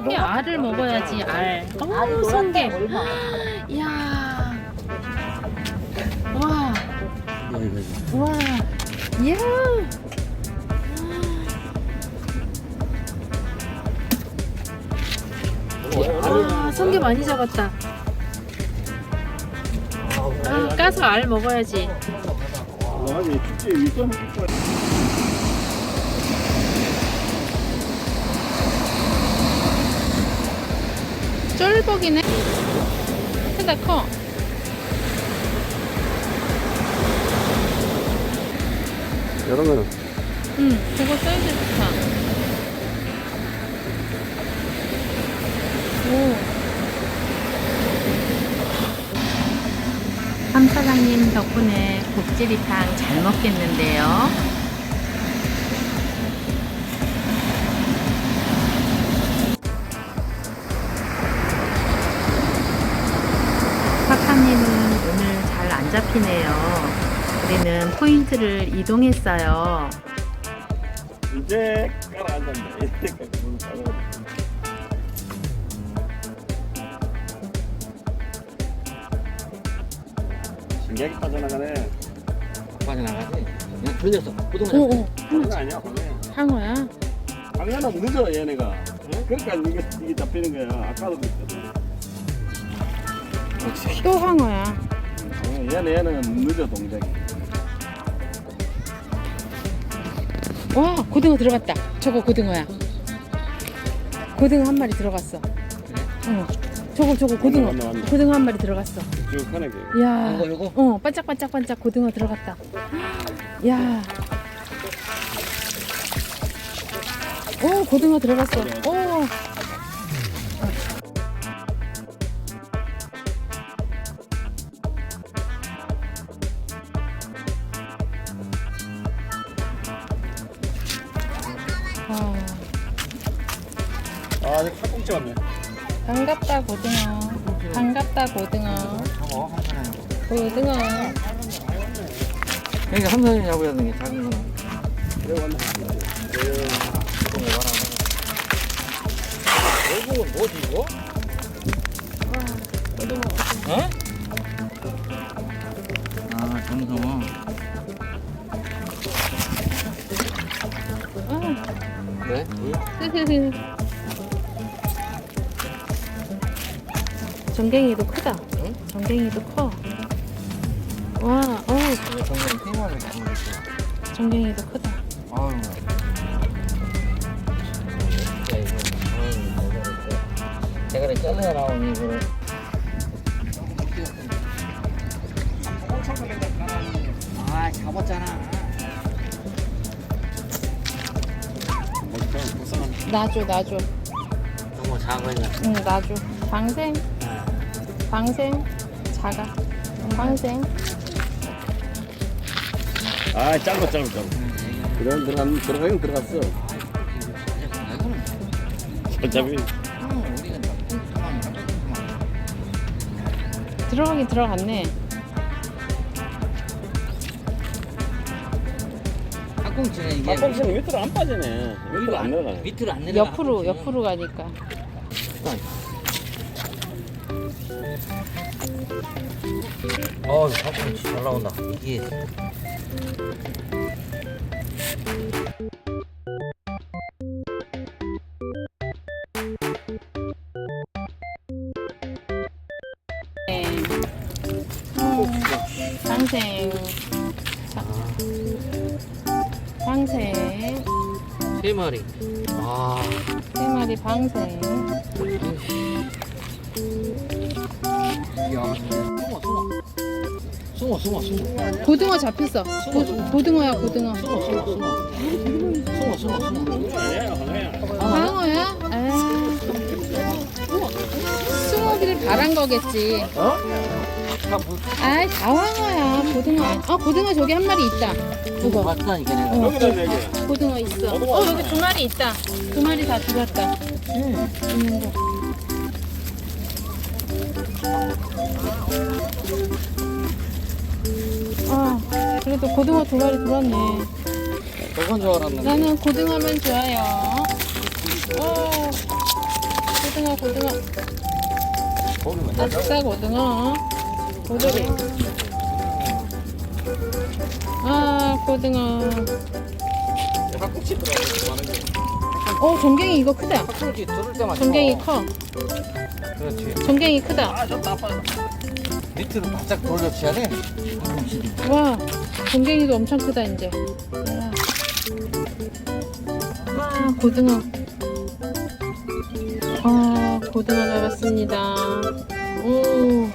이게 알을 먹어야지 알. 어우 성게. 이야. 와. 와. 이야. 와 성게 많이 잡았다. 아, 까서 알 먹어야지. 쫄복이네. 크다 커. 이런 거는 응, 그거 사이즈 좋다. 오. 함 사장님 덕분에 국지리탕 잘 먹겠는데요. 파파님은 오늘 잘 안 잡히네요. 우리는 포인트를 이동했어요. 이제 깔아 앉았네. 이제 문 닫아. 신기하게 빠져나가네. 빠져나가지. 그냥 돌렸어. 오. 오. 장난 아니야, 방해. 상어야? 방해는 늦어, 얘네가. 어? 그러니까 이게, 이게 잡히는 거야. 아까도 그랬거든. 어, 얘는, 얘는 늦어, 동작이. 와, 고등어 들어갔다. 저거 고등어야. 고등어 한 마리 들어갔어. 어. 저거 저거 고등어. 왔네, 왔네. 고등어 한 마리 들어갔어. 쭉 하네, 게. 야. 요거, 요거? 어, 반짝반짝반짝 고등어 들어갔다. 야. 오, 고등어 들어갔어. 오. 아, 아, 이제 팔꿈치 왔네. 반갑다 고등어. 반갑다 고등어. 저거 한 사람이. 고등어. 그러니까 잡아야 되는 게 작은 거. 결국은 뭐지 이거? 어? 아 정성어. 그래? 전갱이도 크다. 응? 전갱이도 커. 와, 어우, 이거 정성 세 마리 잡아줬어. 전갱이도 크다. 아유. 진짜 이거. 아유 진짜. 대가리 잘라 나오니 이거를. 아 잡았잖아. 놔줘, 놔줘. 너무 작아냐. 응, 놔줘. 방생, 방생, 작아. 방생. 아, 짧아, 짧아, 짧아. 그런 들어간, 들어가긴 들어갔어. 어차피. 응, 들어가긴 들어갔네. 가끔씩 이게 팔꿈치는 밑으로 안 빠지네. 밑으로 안 내려가네. 밑으로 안 내려가. 옆으로, 옆으로 가니까. 어, 가끔씩 잘 나온다. 이게 네. 어, 방생. 자, 방생. 세 마리. 아, 세 마리 방생. 야, 숭어, 숭어, 숭어, 숭어, 고등어 잡혔어. 고, 고등어야, 고등어. 숭어, 숭어, 숭어, 숭어, 숭어, 숭어. 방어야? 아. 숭어기를 바란 거겠지. 어? 아이, 다 황어야. 고등어. 어, 고등어 저기 한 마리 있다. 이거. 맞다니까 내가. 어. 여기다 내게. 고등어 있어. 어, 여기 두 마리 있다. 두 마리 다 들었다. 있는 거. 아, 그래도 고등어 두 마리 들었네. 저건 줄 알았는데. 나는 고등어면 좋아요. 오, 고등어 고등어 고기만 아싸 고등어 고돌이 아 고등어. 들어가고 많은 게 어 전갱이 이거 크다. 학국지 들을 때만 전갱이 쳐. 커. 그렇지 전갱이 크다. 아 좋다 아빠 밑으로 바짝 돌려쳐야 돼? 와 전갱이도 엄청 크다 이제. 와 고등어. 아 고등어 잡았습니다. 오